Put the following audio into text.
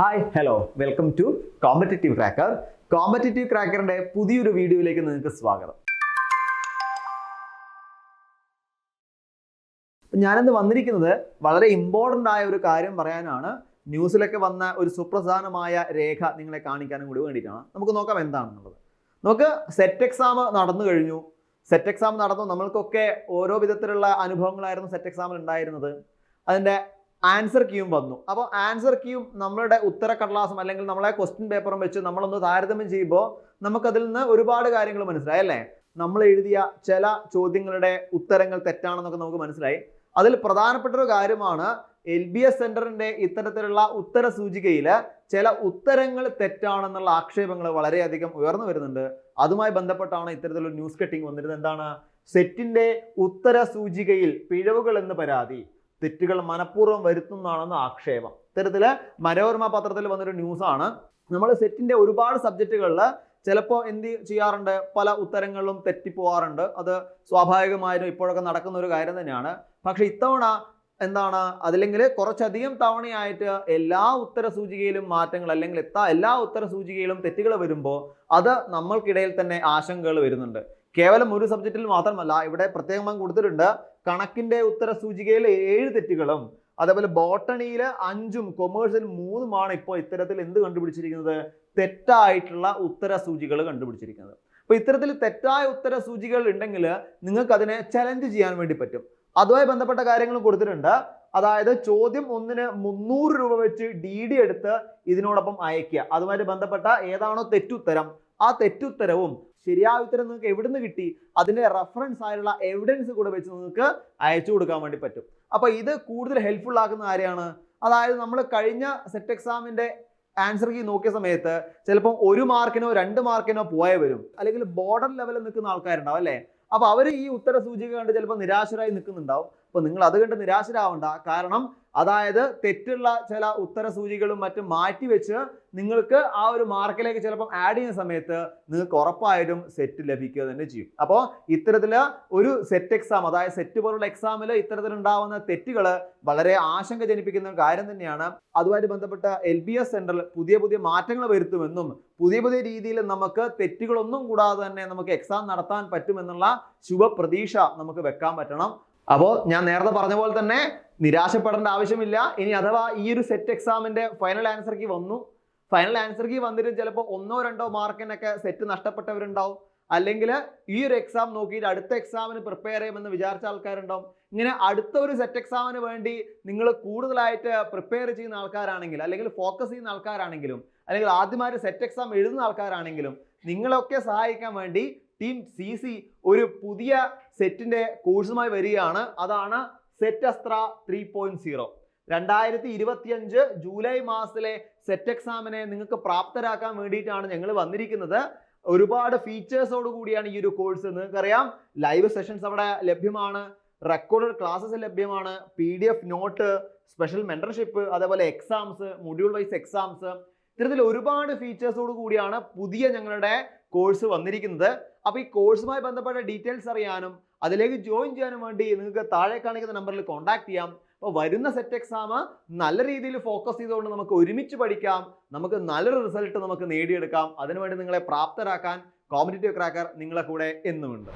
Hi hello welcome to Competitive Cracker Competitive ക്രാക്കറിന്റെ പുതിയൊരു വീഡിയോയിലേക്ക് നിങ്ങൾക്ക് സ്വാഗതം. ഞാനിന്ന് വന്നിരിക്കുന്നത് വളരെ ഇമ്പോർട്ടന്റ് ആയ ഒരു കാര്യം പറയാനാണ്. ന്യൂസിലൊക്കെ വന്ന ഒരു സുപ്രധാനമായ രേഖ നിങ്ങളെ കാണിക്കാനും കൂടി വേണ്ടിയിട്ടാണ്. നമുക്ക് നോക്കാം എന്താണെന്നുള്ളത്. നമുക്ക് സെറ്റ് എക്സാം നടന്നു കഴിഞ്ഞു. സെറ്റ് എക്സാം നടന്നു. നമ്മൾക്കൊക്കെ ഓരോ വിധത്തിലുള്ള അനുഭവങ്ങളായിരുന്നു സെറ്റ് എക്സാമിൽ ഉണ്ടായിരുന്നത്. അതിന്റെ ആൻസർ ക്യൂം വന്നു. അപ്പോൾ ആൻസർ ക്യൂം നമ്മളുടെ കടലാസം അല്ലെങ്കിൽ നമ്മളെ ക്വസ്റ്റ്യൻ പേപ്പറും വെച്ച് നമ്മളൊന്ന് താരതമ്യം ചെയ്യുമ്പോൾ നമുക്കതിൽ നിന്ന് ഒരുപാട് കാര്യങ്ങൾ മനസ്സിലായി അല്ലേ? നമ്മൾ എഴുതിയ ചില ചോദ്യങ്ങളുടെ ഉത്തരങ്ങൾ തെറ്റാണെന്നൊക്കെ നമുക്ക് മനസ്സിലായി. അതിൽ പ്രധാനപ്പെട്ട ഒരു കാര്യമാണ് എൽ ബി എസ് സെന്ററിന്റെ ഇത്തരത്തിലുള്ള ഉത്തര സൂചികയിൽ ചില ഉത്തരങ്ങൾ തെറ്റാണെന്നുള്ള ആക്ഷേപങ്ങൾ വളരെയധികം ഉയർന്നു വരുന്നുണ്ട്. അതുമായി ബന്ധപ്പെട്ടാണ് ഇത്തരത്തിലുള്ള ന്യൂസ് കട്ടിങ് വന്നിരുന്നത്. എന്താണ്? സെറ്റിന്റെ ഉത്തര സൂചികയിൽ പിഴവുകൾ എന്ന് പരാതി. തെറ്റുകൾ മനഃപൂർവം വരുത്തുന്നതാണെന്ന് ആക്ഷേപം. ഇത്തരത്തിൽ മനോരമ പത്രത്തിൽ വന്നൊരു ന്യൂസാണ്. നമ്മൾ സെറ്റിന്റെ ഒരുപാട് സബ്ജക്റ്റുകളിൽ ചിലപ്പോൾ എന്ത് ചെയ്യാറുണ്ട്? പല ഉത്തരങ്ങളിലും തെറ്റിപ്പോവാറുണ്ട്. അത് സ്വാഭാവികമായും ഇപ്പോഴൊക്കെ നടക്കുന്ന ഒരു കാര്യം തന്നെയാണ്. പക്ഷെ ഇത്തവണ എന്താണ്? അതില്ലെങ്കിൽ കുറച്ചധികം തവണയായിട്ട് എല്ലാ ഉത്തര സൂചികയിലും മാറ്റങ്ങൾ അല്ലെങ്കിൽ എത്താ എല്ലാ ഉത്തര സൂചികയിലും തെറ്റുകൾ വരുമ്പോൾ അത് നമ്മൾക്കിടയിൽ തന്നെ ആശങ്കകൾ വരുന്നുണ്ട്. കേവലം ഒരു സബ്ജക്റ്റിൽ മാത്രമല്ല ഇവിടെ പ്രത്യേകമായി കൊടുത്തിട്ടുണ്ട് കണക്കിന്റെ ഉത്തര സൂചികയിൽ ഏഴ് തെറ്റുകളും അതേപോലെ ബോട്ടണിയിൽ അഞ്ചും കൊമേഴ്സിൽ മൂന്നുമാണ് ഇപ്പോൾ ഇത്തരത്തിൽ എന്ത് കണ്ടുപിടിച്ചിരിക്കുന്നത്? തെറ്റായിട്ടുള്ള ഉത്തര സൂചികൾ കണ്ടുപിടിച്ചിരിക്കുന്നത്. അപ്പോൾ ഇത്തരത്തിൽ തെറ്റായ ഉത്തര സൂചികൾ ഉണ്ടെങ്കിൽ നിങ്ങൾക്ക് അതിനെ ചലഞ്ച് ചെയ്യാൻ വേണ്ടി പറ്റും. അതുമായി ബന്ധപ്പെട്ട കാര്യങ്ങൾ കൊടുത്തിട്ടുണ്ട്. അതായത് ചോദ്യം ഒന്നിന് മുന്നൂറ് രൂപ വെച്ച് ഡി ഡി എടുത്ത് ഇതിനോടൊപ്പം അയക്കുക അതുമായിട്ട് ബന്ധപ്പെട്ട ഏതാണോ തെറ്റുത്തരം ആ തെറ്റുത്തരവും ശരിയായ ഉത്തരം നിങ്ങൾക്ക് എവിടുന്ന് കിട്ടി? അതിന്റെ റെഫറൻസ് ആയിട്ടുള്ള എവിഡൻസ് കൂടെ വെച്ച് നിങ്ങൾക്ക് അയച്ചു കൊടുക്കാൻ വേണ്ടി പറ്റും. അപ്പോൾ ഇത് കൂടുതൽ ഹെൽപ്ഫുൾ ആക്കുന്ന ആരെയാണ്? അതായത് നമ്മൾ കഴിഞ്ഞ സെറ്റ് എക്സാമിന്റെ ആൻസർ കീ നോക്കിയ സമയത്ത് ചിലപ്പോൾ ഒരു മാർക്കിനോ രണ്ട് മാർക്കിനോ പോയ വരും. അല്ലെങ്കിൽ ബോർഡർ ലെവലിൽ നിൽക്കുന്ന ആൾക്കാരുണ്ടാവും അല്ലേ? അപ്പൊ അവർ ഈ ഉത്തര സൂചിക കണ്ട് ചിലപ്പോൾ നിരാശരായി നിൽക്കുന്നുണ്ടാവും. അപ്പൊ നിങ്ങൾ അത് കണ്ട് നിരാശരാവണ്ട. കാരണം അതായത് തെറ്റുള്ള ചില ഉത്തര സൂചികളും മറ്റും മാറ്റിവെച്ച് നിങ്ങൾക്ക് ആ ഒരു മാർക്കിലേക്ക് ചിലപ്പം ആഡ് ചെയ്യുന്ന സമയത്ത് നിങ്ങൾക്ക് ഉറപ്പായിട്ടും സെറ്റ് ലഭിക്കുക തന്നെ ചെയ്യും. അപ്പോൾ ഇത്തരത്തിൽ ഒരു സെറ്റ് എക്സാം അതായത് സെറ്റ് പോലുള്ള എക്സാമിൽ ഇത്തരത്തിലുണ്ടാവുന്ന തെറ്റുകൾ വളരെ ആശങ്ക ജനിപ്പിക്കുന്ന കാര്യം തന്നെയാണ്. അതുമായിട്ട് ബന്ധപ്പെട്ട എൽ ബി എസ് സെന്ററിൽ പുതിയ പുതിയ മാറ്റങ്ങൾ വരുത്തുമെന്നും പുതിയ പുതിയ രീതിയിൽ നമുക്ക് തെറ്റുകളൊന്നും കൂടാതെ തന്നെ നമുക്ക് എക്സാം നടത്താൻ പറ്റുമെന്നുള്ള ശുഭപ്രതീക്ഷ നമുക്ക് വെക്കാൻ പറ്റണം. അപ്പോൾ ഞാൻ നേരത്തെ പറഞ്ഞ പോലെ തന്നെ നിരാശപ്പെടേണ്ട ആവശ്യമില്ല. ഇനി അഥവാ ഈ ഒരു സെറ്റ് എക്സാമിന്റെ ഫൈനൽ ആൻസർ കീ വന്നു. ഫൈനൽ ആൻസർ കീ വന്നിട്ട് ചിലപ്പോൾ ഒന്നോ രണ്ടോ മാർക്കിനൊക്കെ സെറ്റ് നഷ്ടപ്പെട്ടവരുണ്ടാവും. അല്ലെങ്കിൽ ഈ ഒരു എക്സാം നോക്കിയിട്ട് അടുത്ത എക്സാമിന് പ്രിപ്പയർ ചെയ്യുമെന്ന് വിചാരിച്ച ആൾക്കാരുണ്ടാവും. ഇങ്ങനെ അടുത്ത ഒരു സെറ്റ് എക്സാമിന് വേണ്ടി നിങ്ങൾ കൂടുതലായിട്ട് പ്രിപ്പയർ ചെയ്യുന്ന ആൾക്കാരാണെങ്കിൽ അല്ലെങ്കിൽ ഫോക്കസ് ചെയ്യുന്ന ആൾക്കാരാണെങ്കിലും അല്ലെങ്കിൽ ആദ്യമായിട്ട് സെറ്റ് എക്സാം എഴുതുന്ന ആൾക്കാരാണെങ്കിലും നിങ്ങളൊക്കെ സഹായിക്കാൻ വേണ്ടി ടീം സി സി ഒരു പുതിയ സെറ്റിന്റെ കോഴ്സുമായി വരികയാണ്. അതാണ് SET Astra three point zero രണ്ടായിരത്തി ഇരുപത്തിയഞ്ച് ജൂലൈ മാസത്തിലെ സെറ്റ് എക്സാമിനെ നിങ്ങൾക്ക് പ്രാപ്തരാക്കാൻ വേണ്ടിയിട്ടാണ് ഞങ്ങൾ വന്നിരിക്കുന്നത്. ഒരുപാട് ഫീച്ചേഴ്സോട് കൂടിയാണ് ഈ ഒരു കോഴ്സ് നിങ്ങൾക്കറിയാം ലൈവ് സെഷൻസ് അവിടെ ലഭ്യമാണ് റെക്കോർഡഡ് ക്ലാസ്സസ് ലഭ്യമാണ് P D F note special mentorship അതേപോലെ എക്സാംസ് മൊഡ്യൂൾ വൈസ് എക്സാംസ് ഇത്തരത്തിൽ ഒരുപാട് ഫീച്ചേഴ്സോട് കൂടിയാണ് പുതിയ ഞങ്ങളുടെ കോഴ്സ് വന്നിരിക്കുന്നത്. അപ്പോൾ ഈ കോഴ്സുമായി ബന്ധപ്പെട്ട ഡീറ്റെയിൽസ് അറിയാനും അതിലേക്ക് ജോയിൻ ചെയ്യാനും വേണ്ടി നിങ്ങൾക്ക് താഴെ കാണിക്കുന്ന നമ്പറിൽ കോൺടാക്ട് ചെയ്യാം. അപ്പോൾ വരുന്ന സെറ്റ് എക്സാം നല്ല രീതിയിൽ ഫോക്കസ് ചെയ്തുകൊണ്ട് നമുക്ക് ഒരുമിച്ച് പഠിക്കാം. നമുക്ക് നല്ലൊരു റിസൾട്ട് നമുക്ക് നേടിയെടുക്കാം. അതിനുവേണ്ടി നിങ്ങളെ പ്രാപ്തരാക്കാൻ കോമ്പറ്റേറ്റീവ് ക്രാക്കർ നിങ്ങളെ കൂടെ എന്നുമുണ്ട്.